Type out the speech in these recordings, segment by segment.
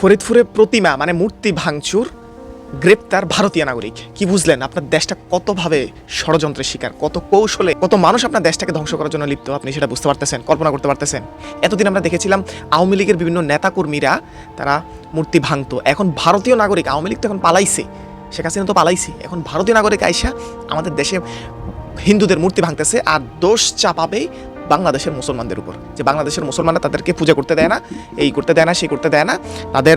ফরিদপুরে প্রতিমা মানে মূর্তি ভাঙচুর, গ্রেপ্তার ভারতীয় নাগরিক। কি বুঝলেন? আপনার দেশটা কতভাবে ষড়যন্ত্রের শিকার, কত কৌশলে, কত মানুষ আপনার দেশটাকে ধ্বংস করার জন্য লিপ্ত, আপনি সেটা বুঝতে পারতেছেন, কল্পনা করতে পারতেছেন? এতদিন আমরা দেখেছিলাম আওয়ামী লীগের বিভিন্ন নেতাকর্মীরা, তারা মূর্তি ভাঙতো। এখন ভারতীয় নাগরিক, আওয়ামী লীগ তো এখন পালাইছে। শেখ হাসিনা তো পালাইছে। এখন ভারতীয় নাগরিক আইসা আমাদের দেশে হিন্দুদের মূর্তি ভাঙতেছে আর দোষ চাপাবে বাংলাদেশের মুসলমানদের উপর। যে বাংলাদেশের মুসলমানরা তাদেরকে পূজা করতে দেয় না, এই করতে দেয় না, সেই করতে দেয় না, তাদের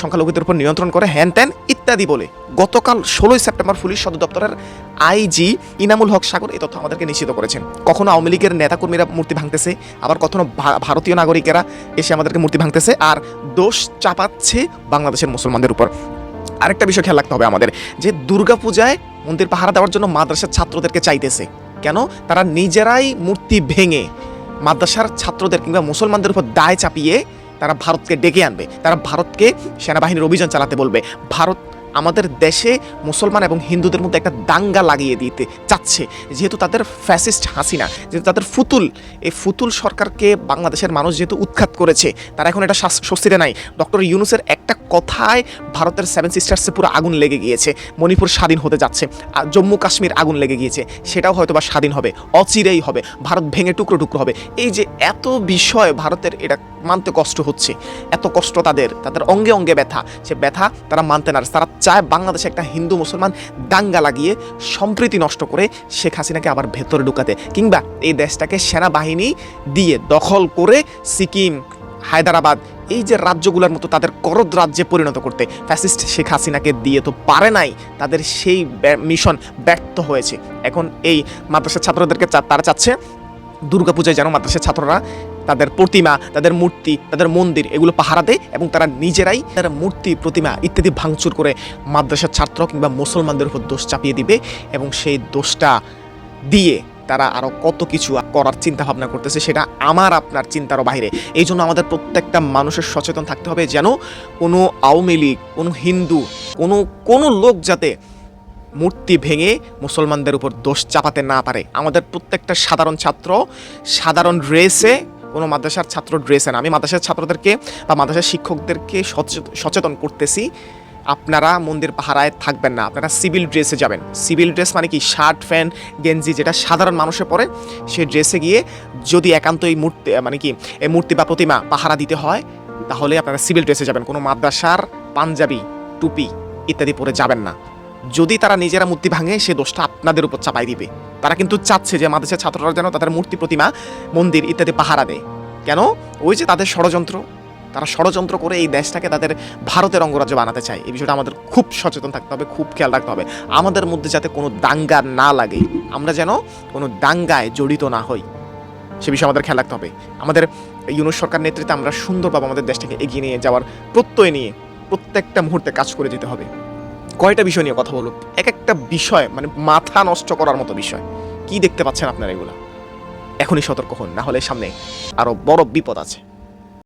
সংখ্যালঘুদের উপর নিয়ন্ত্রণ করে, হ্যান ত্যান ইত্যাদি বলে। গতকাল ষোলোই সেপ্টেম্বর পুলিশ সদর দপ্তরের আইজি ইনামুল হক সাগর এই তথ্য আমাদেরকে নিশ্চিত করেছেন। কখনো আওয়ামী লীগের নেতাকর্মীরা মূর্তি ভাঙতেছে, আবার কখনো ভারতীয় নাগরিকেরা এসে আমাদেরকে মূর্তি ভাঙতেছে, আর দোষ চাপাচ্ছে বাংলাদেশের মুসলমানদের উপর। আরেকটা বিষয় খেয়াল রাখতে হবে আমাদের, যে দুর্গাপূজায় মন্দির পাহারা দেওয়ার জন্য মাদ্রাসার ছাত্রদেরকে চাইতেছে। কেন? তারা নিজেরাই মূর্তি ভেঙে মাদ্রাসার ছাত্রদের কিংবা মুসলমানদের উপর দায় চাপিয়ে তারা ভারতকে ডেকে আনবে। তারা ভারতকে সেনাবাহিনীর অভিযান চালাতে বলবে। ভারত আমাদের দেশে মুসলমান এবং হিন্দুদের মধ্যে একটা দাঙ্গা লাগিয়ে দিতে চাচ্ছে, যেহেতু তাদের ফ্যাসিস্ট হাসিনা, যেহেতু তাদের ফুতুল, এই ফুতুল সরকারকে বাংলাদেশের মানুষ যেহেতু উৎখাত করেছে, তারা এখন এটা স্বস্তিতে নাই। ডক্টর ইউনুসের একটা কথায় ভারতের সেভেন সিস্টার্সে পুরো আগুন লেগে গিয়েছে, মণিপুর স্বাধীন হতে যাচ্ছে, আর জম্মু কাশ্মীর আগুন লেগে গিয়েছে, সেটাও হয়তো বা স্বাধীন হবে, অচিরেই হবে, ভারত ভেঙে টুকরো টুকরো হবে। এই যে এত বিষয় ভারতের, এটা মানতে কষ্ট হচ্ছে, এত কষ্ট তাদের তাদের অঙ্গে অঙ্গে ব্যথা, সে ব্যথা তারা মানতে না তারা চায় বাংলাদেশে একটা হিন্দু মুসলমান দাঙ্গা লাগিয়ে সম্প্রীতি নষ্ট করে শেখ হাসিনাকে আবার ভেতরে ঢুকাতে, কিংবা এই দেশটাকে সেনাবাহিনী দিয়ে দখল করে সিকিম, হায়দ্রাবাদ, এই যে রাজ্যগুলোর মতো তাদের করদ রাজ্যে পরিণত করতে, ফ্যাসিস্ট শেখ হাসিনাকে দিয়ে তো পারে নাই, তাদের সেই মিশন ব্যর্থ হয়েছে। এখন এই মাদ্রাসার ছাত্রদেরকে তারা চাচ্ছে, দুর্গাপূজায় যেন মাদ্রাসার ছাত্ররা তাদের প্রতিমা, তাদের মূর্তি, তাদের মন্দির এগুলো পাহারা দেয় এবং তারা নিজেরাই তার মূর্তি, প্রতিমা ইত্যাদি ভাঙচুর করে মাদ্রাসার ছাত্র কিংবা মুসলমানদের উপর দোষ চাপিয়ে দিবে এবং সেই দোষটা দিয়ে তারা আরও কত কিছু করার চিন্তা ভাবনা করতেছে সেটা আমার আপনার চিন্তারও বাইরে। এই জন্য আমাদের প্রত্যেকটা মানুষের সচেতন থাকতে হবে যেন কোনো আওয়ামী লীগ, কোনো হিন্দু, কোনো কোনো লোক যাতে মূর্তি ভেঙে মুসলমানদের উপর দোষ চাপাতে না পারে। আমাদের প্রত্যেকটা সাধারণ ছাত্র, সাধারণ ড্রেসে কোনো মাদ্রাসার ছাত্র ড্রেসে না। আমি মাদ্রাসার ছাত্রদেরকে বা মাদ্রাসার শিক্ষকদেরকে সচেত- সচেতন করতেছি। আপনারা মন্দির পাহারায় থাকবেন না। আপনারা সিভিল ড্রেসে যাবেন। সিভিল ড্রেস মানে কি? শার্ট, প্যান্ট, গেঞ্জি, যেটা সাধারণ মানুষে পরে সেই ড্রেসে গিয়ে যদি একান্ত এই মূর্তি মানে কি এই মূর্তি বা প্রতিমা পাহারা দিতে হয়, তাহলে আপনারা সিভিল ড্রেসে যাবেন। কোনো মাদ্রাসার পাঞ্জাবি, টুপি ইত্যাদি পরে যাবেন না। যদি তারা নিজেরা মূর্তি ভাঙে, সে দোষটা আপনাদের উপর চাপাই দিবে। তারা কিন্তু চাচ্ছে যে মাদ্রাসার ছাত্ররা যেন তাদের মূর্তি, প্রতিমা, মন্দির ইত্যাদি পাহারা দেয়। কেন? ওই যে তাদের ষড়যন্ত্র। তারা ষড়যন্ত্র করে এই দেশটাকে তাদের ভারতের অঙ্গরাজ্য বানাতে চায়। এই বিষয়টা আমাদের খুব সচেতন থাকতে হবে, খুব খেয়াল রাখতে হবে। আমাদের মধ্যে যাতে কোনো দাঙ্গা না লাগে। আমরা যেন কোনো দাঙ্গায় জড়িত না হই। সে বিষয়ে আমাদের খেয়াল রাখতে হবে। আমাদের ইউনুস সরকার নেতৃত্বে আমরা সুন্দরভাবে আমাদের দেশটাকে এগিয়ে নিয়ে যাওয়ার প্রত্যয় নিয়ে প্রত্যেকটা মুহূর্তে কাজ করে যেতে হবে। কয়টা বিষয় নিয়ে কথা বলুক এক একটা বিষয় মানে মাথা নষ্ট করার মতো বিষয়। কি দেখতে পাচ্ছেন আপনারা এগুলো? এখনই সতর্ক হন, না হলে সামনে আরও বড় বিপদ আছে।